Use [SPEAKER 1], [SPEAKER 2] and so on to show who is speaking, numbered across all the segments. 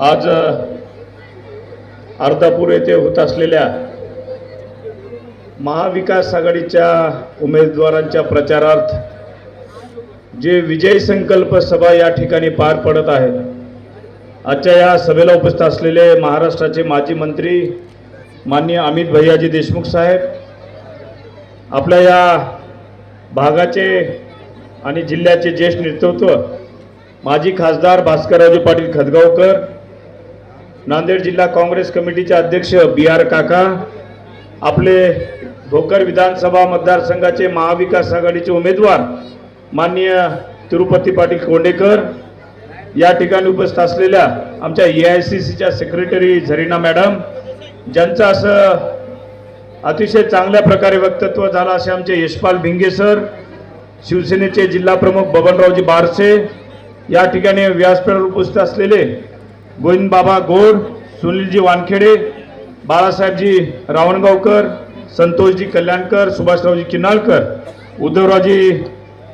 [SPEAKER 1] आज अर्धापूर येथे होत असलेल्या महाविकास आघाडीच्या उमेदवारांच्या प्रचारार्थ जे विजय संकल्प सभा या ठिकाणी पार पडत आहे आजच्या या सभेला उपस्थित असलेले महाराष्ट्राचे माजी मंत्री माननीय अमित भैयाजी देशमुख साहेब आपल्या या भागाचे आणि जिल्ह्याचे ज्येष्ठ नेतृत्व माजी खासदार भास्कररावजी पाटील खदगावकर नांदेड जिल्हा काँग्रेस कमिटीचे अध्यक्ष बी आर काका आपले भोकर विधानसभा मतदारसंघाचे महाविकास आघाडीचे उमेदवार माननीय तिरुपती पाटील कोंडेकर या ठिकाणी उपस्थित असलेल्या आमच्या ए आय सी सीच्या सेक्रेटरी झरीना मॅडम ज्यांचं असं अतिशय चांगल्या प्रकारे वक्तव्य झालं असे आमचे यशपाल भिंगे सर शिवसेनेचे जिल्हाप्रमुख बबनरावजी बारसे या ठिकाणी व्यासपीठावर उपस्थित असलेले गोविंदबाबा गोड सुनीलजी वानखेडे बाळासाहेबजी रावणगावकर संतोषजी कल्याणकर सुभाषरावजी किनाळकर उद्धवरावजी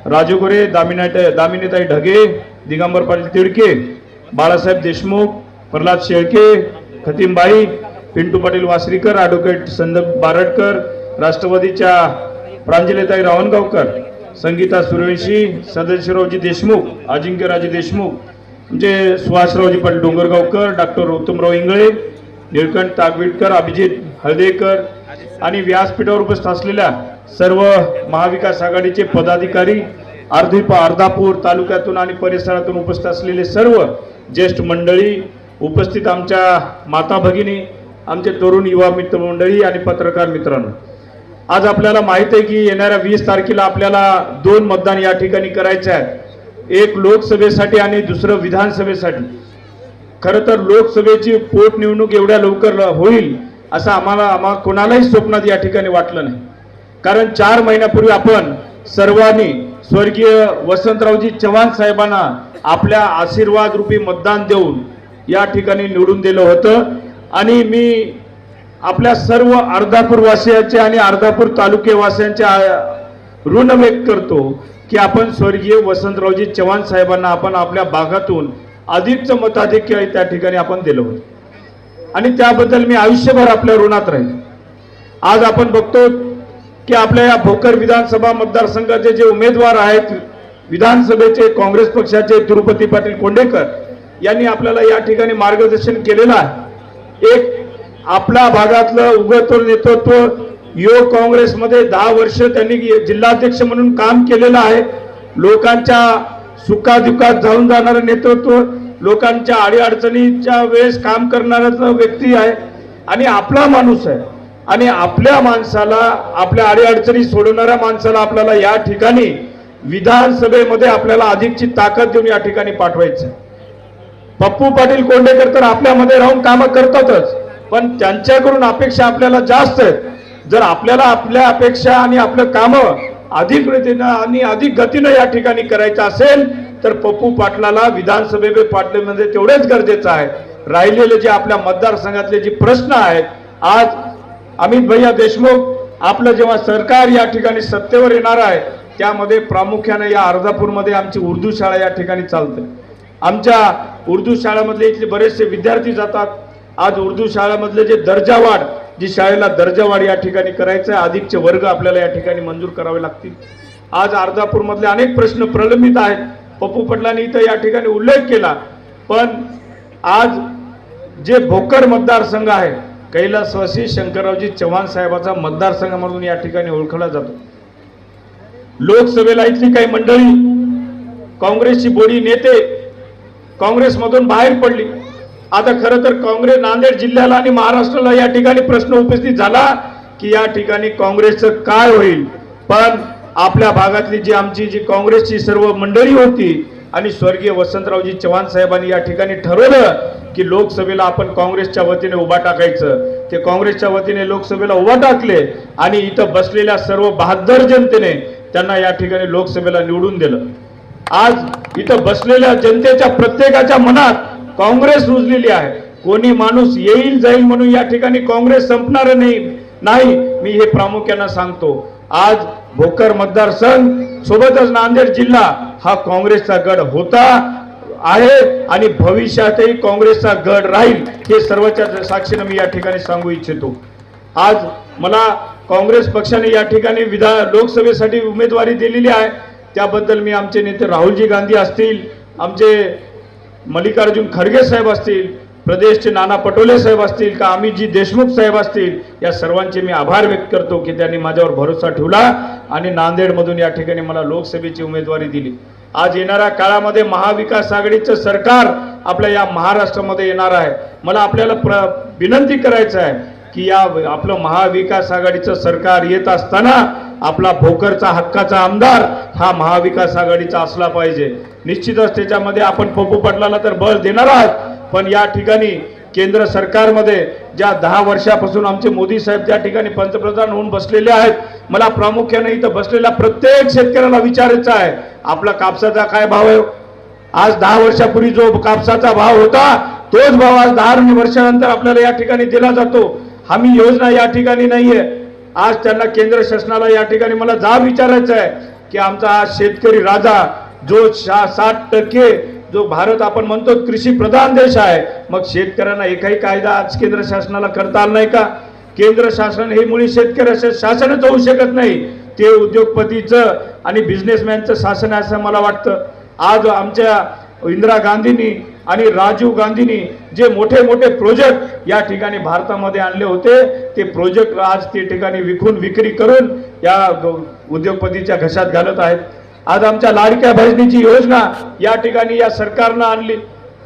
[SPEAKER 1] राजगुरे दामिनाटे दामिनीताई ढगे दिगंबर पाटील तिडके बाळासाहेब देशमुख प्रल्हाद शेळके खतीमबाई पिंटू पाटील वासरीकर ॲडव्होकेट संदीप बारडकर राष्ट्रवादीच्या प्रांजलीताई रावणगावकर संगीता सूर्यवंशी सदाशिवरावजी देशमुख अजिंक्यराजे देशमुख म्हणजे सुभाषरावजी पाटील डोंगरगावकर डॉक्टर उत्तमराव इंगळे निळकंठ तागविटकर अभिजित हळदेकर आणि व्यासपीठावर उपस्थित असलेल्या सर्व महाविकास आघाडीचे पदाधिकारी अर्धी अर्धापूर तालुक्यातून आणि परिसरातून उपस्थित असलेले सर्व ज्येष्ठ मंडळी उपस्थित आमच्या माता भगिनी आमचे तरुण युवा मित्र मंडळी आणि पत्रकार मित्रांनो. आज आपल्याला माहीत आहे की येणाऱ्या वीस तारखेला आपल्याला दोन मतदान या ठिकाणी करायचे आहेत. एक लोकसभेसाठी आणि दुसरं विधानसभेसाठी. खरं तर लोकसभेची पोटनिवडणूक एवढ्या लवकर होईल असं आम्हाला आम्हा कोणालाही स्वप्नात या ठिकाणी वाटलं नाही. कारण चार महिन्यापूर्वी आपण सर्वांनी स्वर्गीय वसंतरावजी चव्हाण साहेबांना आपल्या आशीर्वाद रूपी मतदान देऊन या ठिकाणी निवडून दिलं होतं. आणि मी आपल्या सर्व अर्धापूर वासियांचे आणि अर्धापूर तालुकेवासियांचे ऋण व्यक्त करतो. की आपण स्वर्गीय वसंतरावजी चव्हाण साहेबांना आपण आपल्या भागातून अधिकचं मताधिक्य त्या ठिकाणी आपण दिलं होतं. आणि त्याबद्दल मी आयुष्यभर आपल्या ऋणात राहील आज आपण बघतो की आपल्या या भोकर विधानसभा मतदारसंघाचे जे उमेदवार आहेत विधानसभेचे काँग्रेस पक्षाचे तिरुपती पाटील कोंडेकर यांनी आपल्याला या ठिकाणी मार्गदर्शन केलेलं आहे. एक आपल्या भागातलं उगवतं नेतृत्व युवक काँग्रेसमध्ये दहा वर्ष त्यांनी जिल्हाध्यक्ष म्हणून काम केलेलं आहे. लोकांच्या सुखादुखात जाऊन जाणारं नेतृत्व लोकांच्या अडीअडचणीच्या वेळेस काम करणारा व्यक्ती आहे. आणि आपला माणूस आहे. आणि आपल्या माणसाला आपल्या अडीअडचणी सोडवणाऱ्या माणसाला आपल्याला या ठिकाणी विधानसभेमध्ये आपल्याला अधिकची ताकद देऊन या ठिकाणी पाठवायचं आहे. पप्पू पाटील कोंडेकर तर आपल्यामध्ये राहून कामं करतातच. पण त्यांच्याकडून अपेक्षा आपल्याला जास्त आहेत. जर आपल्याला आपल्या अपेक्षा आणि आपलं कामं अधिक रीतीनं आणि अधिक गतीनं या ठिकाणी करायचं असेल तर पप्पू पाटलाला विधानसभे पाटलेमध्ये तेवढेच गरजेचं आहे. राहिलेले जे आपल्या मतदारसंघातले जे प्रश्न आहेत आज अमित भैया देशमुख आपलं जेव्हा सरकार या ठिकाणी सत्तेवर येणार आहे त्यामध्ये प्रामुख्याने या अर्धापूरमध्ये आमची उर्दू शाळा या ठिकाणी चालते. आमच्या उर्दू शाळेमधले इथले बरेचसे विद्यार्थी जातात. आज उर्दू शाळेमधले जे दर्जावाढ जी शाळेला दर्जावाढ या ठिकाणी करायचं आहे अधिकचे वर्ग आपल्याला या ठिकाणी मंजूर करावे लागतील. आज अर्धापूरमधले अनेक प्रश्न प्रलंबित आहेत. पप्पू पटलांनी इथं या ठिकाणी उल्लेख केला. पण आज जे भोकर मतदारसंघ आहे कैलासवासी शंकररावजी चव्हाण साहेबाचा मतदारसंघ म्हणून या ठिकाणी ओळखला जातो. लोकसभेला इथली काही मंडळी काँग्रेसची बोडी नेते काँग्रेसमधून बाहेर पडली. आता खरं तर काँग्रेस नांदेड जिल्ह्याला आणि महाराष्ट्राला या ठिकाणी प्रश्न उपस्थित झाला की या ठिकाणी काँग्रेसचं काय होईल? पण आपल्या भागातली जी आमची जी काँग्रेसची सर्व मंडळी होती आणि स्वर्गीय वसंतरावजी चव्हाण साहेबांनी या ठिकाणी ठरवलं की लोकसभेला आपण काँग्रेसच्या वतीने उभा टाकायचं. ते काँग्रेसच्या वतीने लोकसभेला उभा टाकले आणि इथं बसलेल्या सर्व बहादर जनतेने त्यांना या ठिकाणी लोकसभेला निवडून दिलं. आज इथं बसलेल्या जनतेच्या प्रत्येकाच्या मनात काँग्रेस रुजलेली आहे. कोणी माणूस येईल जाईल म्हणून या ठिकाणी काँग्रेस संपणार नाही. नाही मी हे प्रामुख्यानं सांगतो. आज भोकर मतदारसंघ सोबतच नांदेड जिल्हा हा काँग्रेसचा गड होता आहे आणि भविष्यातही काँग्रेसचा गड राहील हे सर्वच्या साक्षीनं मी या ठिकाणी सांगू इच्छितो. आज मला काँग्रेस पक्षाने या ठिकाणी विधा लोकसभेसाठी उमेदवारी दिलेली आहे. त्याबद्दल मी आमचे नेते राहुलजी गांधी असतील आमचे मल्लिकार्जुन खरगे साहेब असतील प्रदेशचे नाना पटोले साहेब असतील का अमितजी देशमुख साहेब असतील या सर्वांचे मी आभार व्यक्त करतो की त्यांनी माझ्यावर भरोसा ठेवला आणि नांदेडमधून या ठिकाणी मला लोकसभेची उमेदवारी दिली. आज येणाऱ्या काळामध्ये महाविकास आघाडीचं सरकार आपल्या या महाराष्ट्रामध्ये येणार आहे. मला आपल्याला प्र विनंती करायचं आहे की या आपलं महाविकास आघाडीचं सरकार येत असताना आपला भोकरचा हक्काचा आमदार हा महाविकास आघाडीचा असला पाहिजे. निश्चितच त्याच्यामध्ये आपण पप्पू पटलाला तर बळ देणार आहात. पण या ठिकाणी केंद्र सरकारमध्ये ज्या दहा वर्षापासून आमचे मोदी साहेब त्या ठिकाणी पंतप्रधान होऊन बसलेले आहेत मला प्रामुख्याने इथं बसलेल्या प्रत्येक शेतकऱ्याला विचारायचं आहे आपला कापसाचा काय भाव आहे? आज दहा वर्षापूर्वी जो कापसाचा भाव होता तोच भाव आज दहा वर्षानंतर आपल्याला या ठिकाणी दिला जातो. हमी योजना या ठिकाणी नाहीये. आज त्यांना केंद्र शासनाला या ठिकाणी मला जाब विचारायचं आहे की आमचा आज शेतकरी राजा जो शा साठ टक्के जो भारत आपण म्हणतो कृषी प्रधान देश आहे मग शेतकऱ्यांना एकही कायदा आज केंद्र शासनाला करता आला नाही का? केंद्र शासन हे मुळी शेतकऱ्याचं शासनच होऊ शकत नाही. ते उद्योगपतीचं आणि बिझनेसमॅनचं शासन आहे असं मला वाटतं. आज आमच्या इंदिरा गांधींनी आणि राजीव गांधींनी जे मोठे मोठे प्रोजेक्ट या ठिकाणी भारतामध्ये आणले होते ते प्रोजेक्ट आज ते ठिकाणी विकून विक्री करून या उद्योगपतीच्या घशात घालत आहेत. आज आमच्या लाडक्या बहिणीची योजना या ठिकाणी या सरकारनं आणली.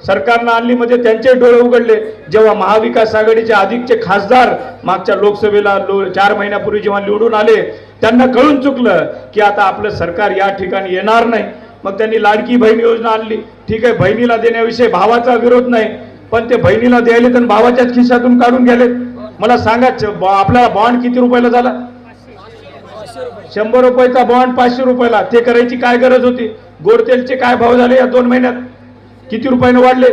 [SPEAKER 1] सरकारनं आणली म्हणजे त्यांचे डोळे उघडले. जेव्हा महाविकास आघाडीचे अधिकचे खासदार मागच्या लोकसभेला लो चार महिन्यापूर्वी जेव्हा निवडून आले त्यांना कळून चुकलं की आता आपलं सरकार या ठिकाणी येणार नाही. मग त्यांनी लाडकी बहीण योजना आणली. ठीक आहे बहिणीला देण्याविषयी भावाचा विरोध नाही पण ते बहिणीला द्यायले तर भावाच्याच खिशातून काढून गेले मला सांगा आपला बॉन्ड किती रुपयाला झाला? शंभर रुपयाचा बॉन्ड पाचशे रुपयाला. ते करायची काय गरज होती? गोडतेलचे काय भाव झाले या दोन महिन्यात? किती रुपयानं वाढले?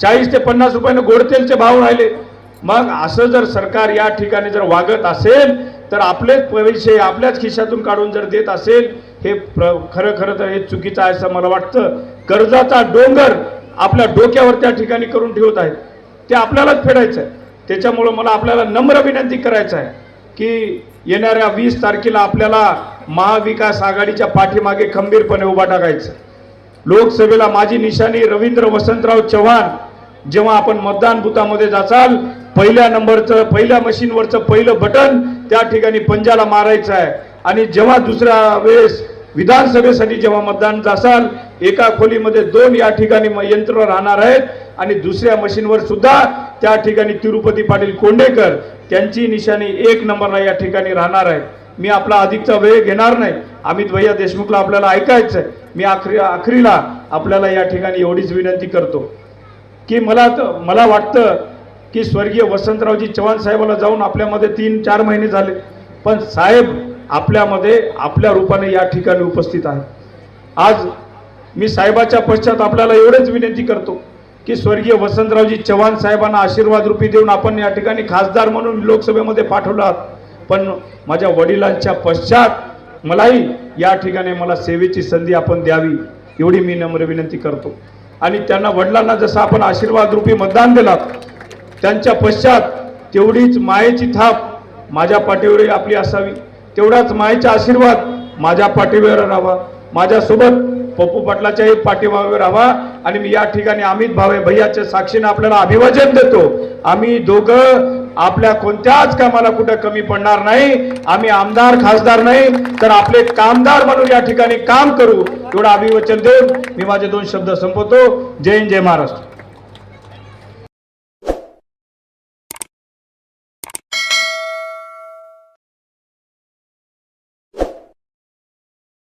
[SPEAKER 1] चाळीस ते पन्नास रुपयानं गोडतेलचे भाव राहिले. मग असं जर सरकार या ठिकाणी जर वागत असेल तर आपलेच पैसे आपल्याच खिशातून काढून जर देत असेल हे प्र खरं खरं तर हे चुकीचं आहे असं मला वाटतं. कर्जाचा डोंगर आपल्या डोक्यावर त्या ठिकाणी करून ठेवत आहेत. ते आपल्यालाच फेडायचं आहे त्याच्यामुळं मला आपल्याला नम्र विनंती करायचं आहे की येणाऱ्या वीस तारखेला आपल्याला महाविकास आघाडीच्या पाठीमागे खंबीरपणे उभा टाकायचं. लोकसभेला माझी निशाणी रवींद्र वसंतराव चव्हाण जेव्हा आपण मतदान बुथामध्ये जाचाल पहिल्या नंबरचं पहिल्या मशीनवरचं पहिलं बटन त्या ठिकाणी पंजाला मारायचं आहे. आणि जेव्हा दुसऱ्या वेळेस विधानसभेसाठी जेव्हा मतदान जासाल एका खोलीमध्ये दोन या ठिकाणी यंत्र राहणार आहेत आणि दुसऱ्या मशीनवर सुद्धा त्या ठिकाणी तिरुपती पाटील कोंडेकर त्यांची निशाणी एक नंबरला या ठिकाणी राहणार आहे. मी आपला अधिकचा वेळ घेणार नाही. अमित भैया देशमुखला आपल्याला ऐकायचं आहे. मी आखरी आखरीला आपल्याला या ठिकाणी एवढीच विनंती करतो की मला मला वाटतं की स्वर्गीय वसंतरावजी चव्हाण साहेबाला जाऊन आपल्यामध्ये तीन चार महिने झाले. पण साहेब आपल्यामध्ये आपल्या रूपाने या ठिकाणी उपस्थित आहे. आज मी साहेबाच्या पश्चात आपल्याला एवढंच विनंती करतो की स्वर्गीय वसंतरावजी चव्हाण साहेबांना आशीर्वाद रूपी देऊन आपण या ठिकाणी खासदार म्हणून लोकसभेमध्ये पाठवलं आहात. पण माझ्या वडिलांच्या पश्चात मलाही या ठिकाणी मला सेवेची संधी आपण द्यावी एवढी मी नम्र विनंती करतो. आणि त्यांना वडिलांना जसं आपण आशीर्वाद रूपी मतदान दिलात त्यांच्या पश्चात तेवढीच मायेची थाप माझ्या पाठीवर आपली असावी. तेवढाच मायेचा आशीर्वाद माझ्या पाठीवर राहावा. माझ्यासोबत पप्पू पाटलाच्याही पाठीमागे राहावा. आणि मी या ठिकाणी अमित भावे भैयाच्या साक्षीने आपल्याला अभिवादन देतो. आम्ही दोघं आपल्या कोणत्याच कामाला कुठं कमी पडणार नाही. आम्ही आमदार खासदार नाही तर आपले कामदार म्हणून या ठिकाणी काम करू. एवढं अभिवचन देऊन मी माझे दोन शब्द संपवतो. जय हिंद जय महाराष्ट्र.